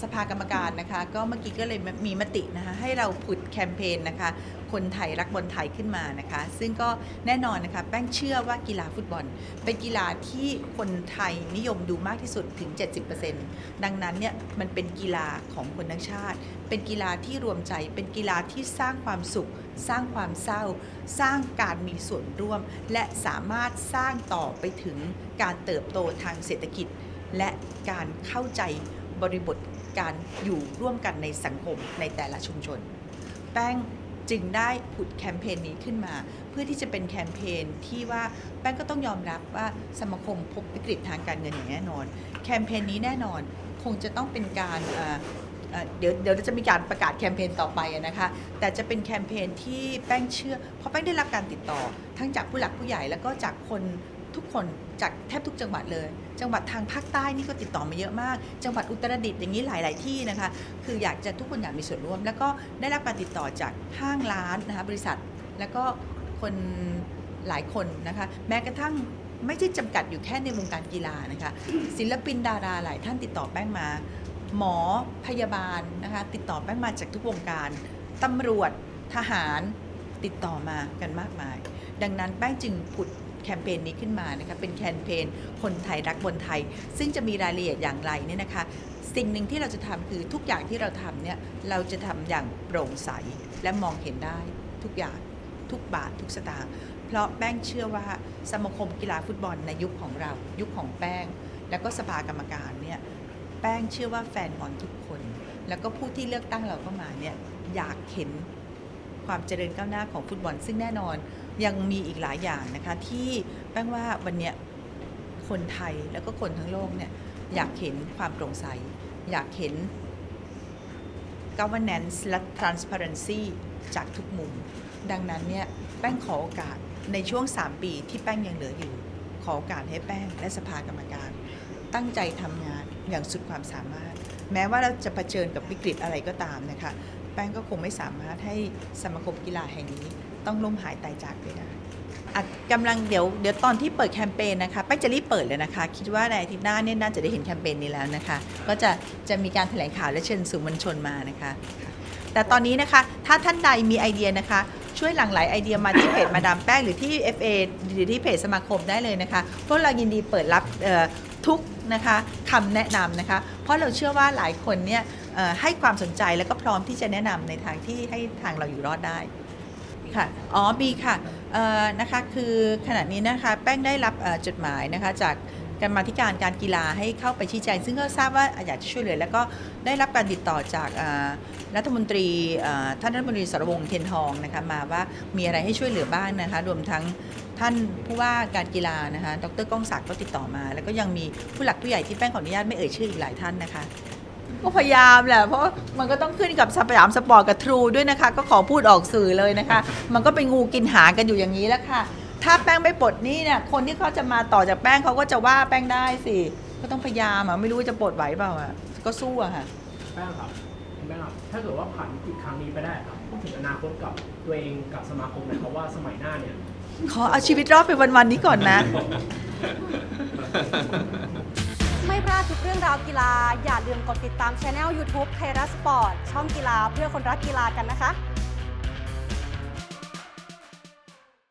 สภากรรมการนะคะ ก็เมื่อกี้ก็เลยมีมตินะคะให้เราผุดแคมเปญนะคะ คนไทยรักบอลไทยขึ้นมานะคะ ซึ่งก็แน่นอนนะคะ แป้งเชื่อว่ากีฬาฟุตบอล เป็นกีฬาที่คนไทยนิยมดูมากที่สุดถึง 70%ดังนั้นเนี่ยมันเป็นกีฬาของคนทั้งชาติ เป็นกีฬาที่รวมใจ เป็นกีฬาที่สร้างความสุข สร้างความเศร้า สร้างการมีส่วนร่วม และสามารถสร้างต่อไปถึงการเติบโตทางเศรษฐกิจ และการเข้าใจ บริบทการอยู่ร่วมกันในสังคมในแต่ละชุมชน แป้งจึงได้ผุดแคมเปญนี้ขึ้นมา เพื่อที่จะเป็นแคมเปญที่ว่าแป้งก็ต้องยอมรับว่าสมาคมพบวิกฤตทางการเงินอย่างแน่นอน แคมเปญนี้แน่นอนคงจะต้องเป็นการเอ่อเอ่อเดี๋ยวเดี๋ยวจะมีการประกาศแคมเปญต่อไปนะคะ แต่จะเป็นแคมเปญที่แป้งเชื่อ เพราะแป้งได้รับการติดต่อ ทั้งจากผู้หลักผู้ใหญ่แล้วก็จากคน ทุกคนจากแทบทุกจังหวัดเลย จังหวัดทางภาคใต้นี่ก็ติดต่อมาเยอะมาก จังหวัดอุตรดิตถ์อย่างนี้หลาย ๆ ที่นะคะ คืออยากจะทุกคนอยากมีส่วนร่วม แล้วก็ได้รับการติดต่อจากห้างร้านนะคะบริษัท แล้วก็คนหลายคนนะคะ แม้กระทั่งไม่ใช่จำกัดอยู่แค่ในวงการกีฬานะคะ ศิลปินดาราหลายท่านติดต่อแป้งมา หมอพยาบาลนะคะติดต่อแป้งมาจากทุกวงการตำรวจทหารติดต่อมากันมากมาย ดังนั้นแป้งจึงผุด แคมเปญนี้ขึ้นมานะคะเป็นแคมเปญคนไทยรักบนไทย ซึ่งจะมีรายละเอียดอย่างไรเนี่ยนะคะ สิ่งหนึ่งที่เราจะทำคือทุกอย่างที่เราทำเนี่ยเราจะทำอย่างโปร่งใสและมองเห็นได้ทุกอย่างทุกบาททุกสตางค์เพราะแป้งเชื่อว่าสมาคมกีฬาฟุตบอลในยุคของเรา ยุคของแป้ง แล้วก็สภากรรมการเนี่ยแป้งเชื่อว่าแฟนบอลทุกคน แล้วก็ผู้ที่เลือกตั้งเราเข้ามาเนี่ยอยากเห็นความเจริญก้าวหน้าของฟุตบอล ซึ่งแน่นอน ยังมีอีกหลายอย่างนะคะที่แป้งว่าวันเนี้ยคนไทยแล้วก็คนทั้งโลกเนี่ยอยากเห็นความโปร่งใส อยากเห็น governance และ transparency จากทุกมุม ดังนั้นเนี่ยแป้งขอโอกาสในช่วง 3 ปีที่แป้งยังเหลืออยู่ ขอโอกาสให้แป้งและสภากรรมการ ตั้งใจทำงานอย่างสุดความสามารถ แม้ว่าเราจะเผชิญกับวิกฤตอะไรก็ตามนะคะ แป้งก็คงไม่สามารถให้สมาคมกีฬาแห่งนี้ ต้องล้มหายตายจากไปได้อะกำลังเดี๋ยวเดี๋ยวตอนที่เปิดแคมเปญนะคะแป้งจะรีบเปิดเลยนะคะ คิดว่าในอาทิตย์หน้าเนี่ยน่าจะได้เห็นแคมเปญนี้แล้วนะคะ ก็จะจะมีการแถลงข่าวและเชิญสื่อมวลชนมานะคะ แต่ตอนนี้นะคะถ้าท่านใดมีไอเดียนะคะ ช่วยหลั่งไหลไอเดียมาที่เพจมาดามแป้งหรือที่ FA หรือที่เพจสมาคมได้เลยนะคะพวกเรายินดีเปิดรับทุกนะคะคำแนะนำนะคะ เพราะเราเชื่อว่าหลายคนเนี่ยให้ความสนใจแล้วก็พร้อมที่จะแนะนำในทางที่ให้ทางเราอยู่รอดได้ ค่ะ อ๋อบีค่ะเอ่อนะคะ คือขณะนี้นะคะ แป้งได้รับเอ่อจดหมายนะคะ จากกรรมาธิการการกีฬาให้เข้าไปชี้แจง ซึ่งก็ทราบว่าอยากจะช่วยเหลือ แล้วก็ได้รับการติดต่อจากเอ่อรัฐมนตรีเอ่อท่านรัฐมนตรีสรวงศ์เทียนทองนะคะ มาว่ามีอะไรให้ช่วยเหลือบ้างนะคะ รวมทั้งท่านผู้ว่าการกีฬานะคะ ดรก้องศักดิ์ก็ติดต่อมา แล้วก็ยังมีผู้หลักผู้ใหญ่ที่แป้งขออนุญาตไม่เอ่ยชื่ออีกหลายท่านนะคะ ก็พยายามแหละเพราะมันก็ต้องขึ้นกับสยามสปอร์ตกับทรูด้วยนะคะ ก็ขอพูดออกสื่อเลยนะคะ มันก็เป็นงูกินหางกันอยู่อย่างนี้แล้วค่ะ ถ้าแป้งไม่ปลดหนี่เนี่ยคนที่เขาจะมาต่อจากแป้งเขาก็จะว่าแป้งได้สิก็ต้องพยายามอะไม่รู้ว่าจะปลดไหวเปล่าอะก็สู้อะค่ะ แป้งครับคุณแป้งครับถ้าเกิดว่าผ่านวิกฤตครั้งนี้ไปได้ครับพูดถึงอนาคตกับตัวเองกับสมาคมหนะครับว่าสมัยหน้าเนี่ยขอเอาชีวิตรอดไปวันๆนี้ก่อนนะ ไม่พลาดทุกเรื่องราวกีฬา อย่าลืมกดติดตามช anel YouTube ไทยรัฐสปอร์ตช่องกีฬาเพื่อคนรักกีฬากันนะคะ